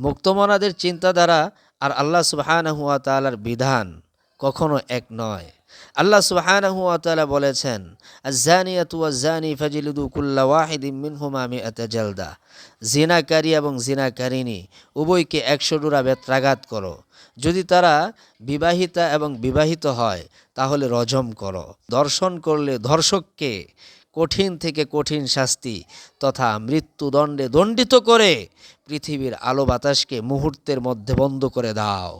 মুক্তমনাদের চিন্তাধারা আর আল্লাহ সুবহানাহু ওয়া তাআলার বিধান কখনো এক নয়। আল্লাহ সুবহানাহু ওয়া তাআলা বলেছেন ওয়াজ-জানি ফাজলিদু কুল্লা ওয়াহিদিম মিআতা জালদা। জিনাকারী এবং জিনাকারিনী উভয়কে একশো ডোরা বেত্রাঘাত করো। যদি তারা বিবাহিতা এবং বিবাহিত হয়, তাহলে রজম করো। দর্শন করলে ধর্ষককে কঠিন থেকে কঠিন শাস্তি তথা মৃত্যুদণ্ডে দণ্ডিত করে পৃথিবীর আলো বাতাসকে মুহূর্তের মধ্যে বন্ধ করে দাও।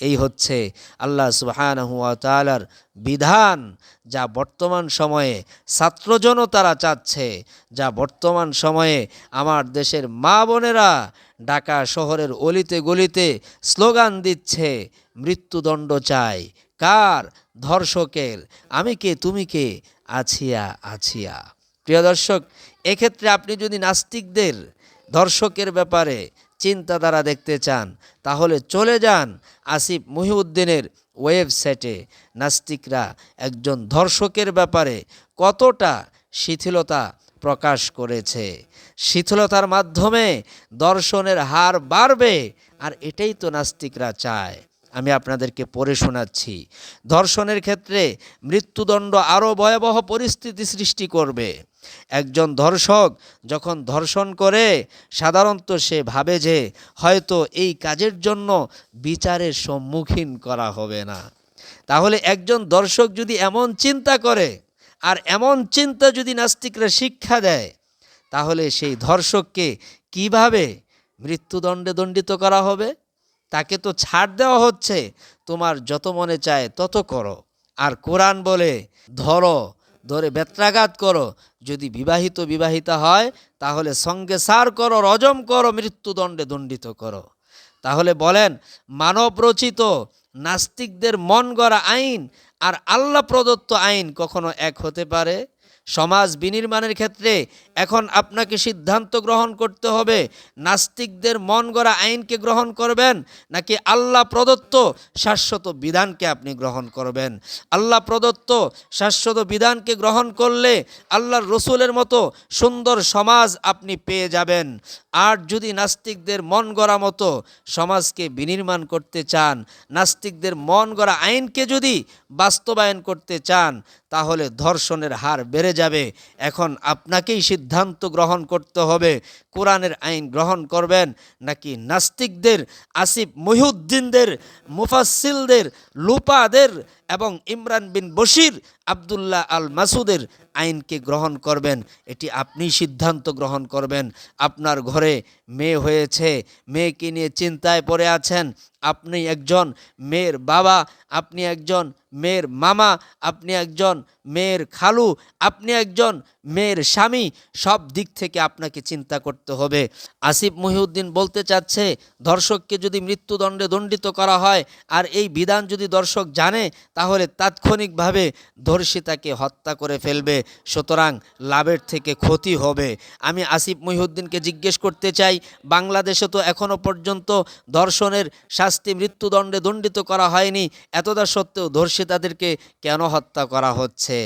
এই হচ্ছে আল্লাহ সুবহানাহু ওয়া তাআলার বিধান যা বর্তমান সময়ে ছাত্রজনও তারা চাচ্ছে, যা বর্তমান সময়ে আমার দেশের মা বোনেরা ঢাকা শহরের অলিতে গলিতে স্লোগান দিচ্ছে, মৃত্যুদণ্ড চাই। কার ধর্ষকের? আমি কে, তুমি কে? আছিয়া আছিয়া। প্রিয় দর্শক, এক্ষেত্রে আপনি যদি নাস্তিকদের, দর্শকের ব্যাপারে চিন্তাধারা দেখতে চান, তাহলে চলে যান আসিফ মহিউদ্দিনের ওয়েবসাইটে। নাস্তিকরা একজন ধর্ষকের ব্যাপারে কতটা শিথিলতা প্রকাশ করেছে। শিথিলতার মাধ্যমে দর্শনের হার বাড়বে, আর এটাই তো নাস্তিকরা চায়। আমি আপনাদেরকে পড়ে শোনাচ্ছি। ধর্ষণের ক্ষেত্রে মৃত্যুদণ্ড আরও ভয়াবহ পরিস্থিতি সৃষ্টি করবে। একজন ধর্ষক যখন ধর্ষণ করে, সাধারণত সে ভাবে যে হয়তো এই কাজের জন্য বিচারের সম্মুখীন করা হবে না। তাহলে একজন দর্শক যদি এমন চিন্তা করে, আর এমন চিন্তা যদি নাস্তিকরা শিক্ষা দেয়, তাহলে সেই ধর্ষককে কীভাবে মৃত্যুদণ্ডে দণ্ডিত করা হবে? তাকে তো ছাড় দেওয়া হচ্ছে। তোমার যত মনে চায় তত করো। আর কোরআন বলে, ধরো, ধরে বেত্রাঘাত করো। যদি বিবাহিত বিবাহিতা হয়, তাহলে সঙ্গে সার করো, রজম করো, মৃত্যুদণ্ডে দণ্ডিত করো। তাহলে বলেন, মানব রচিত নাস্তিকদের মন গড়া আইন আর আল্লাহ প্রদত্ত আইন কখনো এক হতে পারে? সমাজ বিনির্মাণের ক্ষেত্রে এখন আপনাকে সিদ্ধান্ত গ্রহণ করতে হবে, নাস্তিকদের মন গড়া আইনকে গ্রহণ করবেন, নাকি আল্লাহ প্রদত্ত শাশ্বত বিধানকে আপনি গ্রহণ করবেন? আল্লাহ প্রদত্ত শাশ্বত বিধানকে গ্রহণ করলে আল্লাহর রসুলের মতো সুন্দর সমাজ আপনি পেয়ে যাবেন। আর যদি নাস্তিকদের মন গড়া মতো সমাজকে বিনির্মাণ করতে চান, নাস্তিকদের মন গড়া আইনকে যদি বাস্তবায়ন করতে চান, তাহলে ধর্ষণের হার বেড়ে যাবে। এখন আপনাকেই সিদ্ধান্ত গ্রহণ করতে হবে, কোরআনের আইন গ্রহণ করবেন নাকি নাস্তিকদের, আসিফ মহিউদ্দিনদের মুফাসিলদের লুপাদের এবং ইমরান বিন বশির আবদুল্লাহ আল মাসুদের আইনকে গ্রহণ করবেন। এটি আপনি সিদ্ধান্ত গ্রহণ করবেন। আপনার ঘরে মেয়ে হয়েছে, মেয়েকে নিয়ে চিন্তায় পড়ে আছেন আপনি একজন মেয়ের বাবা, আপনি একজন মেয়ের মামা, আপনি একজন মেয়ের খালু, আপনি একজন মেয়ের স্বামী, সব দিক থেকে আপনাকে চিন্তা করতে হবে। আসিফ মহিউদ্দিন বলতে চাচ্ছে, দর্শককে যদি মৃত্যুদণ্ডে দণ্ডিত করা হয় আর এই বিধান যদি দর্শক জানে, তাহলে তাৎক্ষণিকভাবে ধর্ষিতাকে হত্যা করে ফেলবে। সুতরাং লাভের থেকে ক্ষতি হবে। আমি আসিফ মহিউদ্দিনকে জিজ্ঞেস করতে চাই, বাংলাদেশে তো এখনও পর্যন্ত ধর্ষণের শাস্তি মৃত্যুদণ্ডে দণ্ডিত করা হয়নি। এতদা সত্ত্বেও ধর্ষিতাদেরকে কেন হত্যা করা হচ্ছে?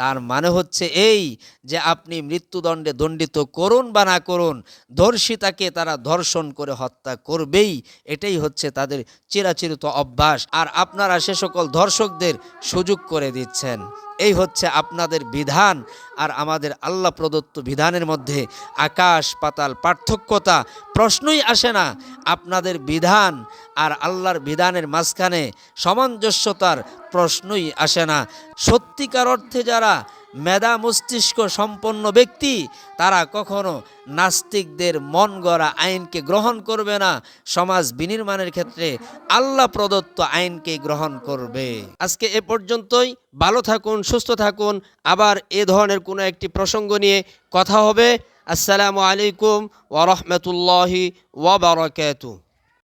তার মানে হচ্ছে এই যে আপনি মৃত্যুদণ্ডে দণ্ডিত করুন বা না করুন, ধর্ষিতাকে তারা ধর্ষণ করে হত্যা করবেই। এটাই হচ্ছে তাদের চিরাচিরিত অভ্যাস। আর আপনারা সে সকল ধর্ষকদের সুযোগ করে দিচ্ছেন। এই হচ্ছে আপনাদের বিধান। আর আমাদের আল্লাহ প্রদত্ত বিধানের মধ্যে আকাশ, পাতাল, পার্থক্যতা প্রশ্নই আসে না। আপনাদের বিধান আর আল্লাহর বিধানের মাঝখানে সামঞ্জস্যতার প্রশ্নই আসে না। সত্যিকার অর্থে যারা মেধা মস্তিষ্ক সম্পন্ন ব্যক্তি, তারা কখনো নাস্তিকদের মন গড়া আইনকে গ্রহণ করবে না। সমাজ বিনির্মাণের ক্ষেত্রে আল্লাহ প্রদত্ত আইনকে গ্রহণ করবে। আজকে এ পর্যন্তই। ভালো থাকুন, সুস্থ থাকুন। আবার এ ধরনের কোনো একটি প্রসঙ্গ নিয়ে কথা হবে। আসসালামু আলাইকুম ওরহমতুল্লাহি ওবরাকাতুহ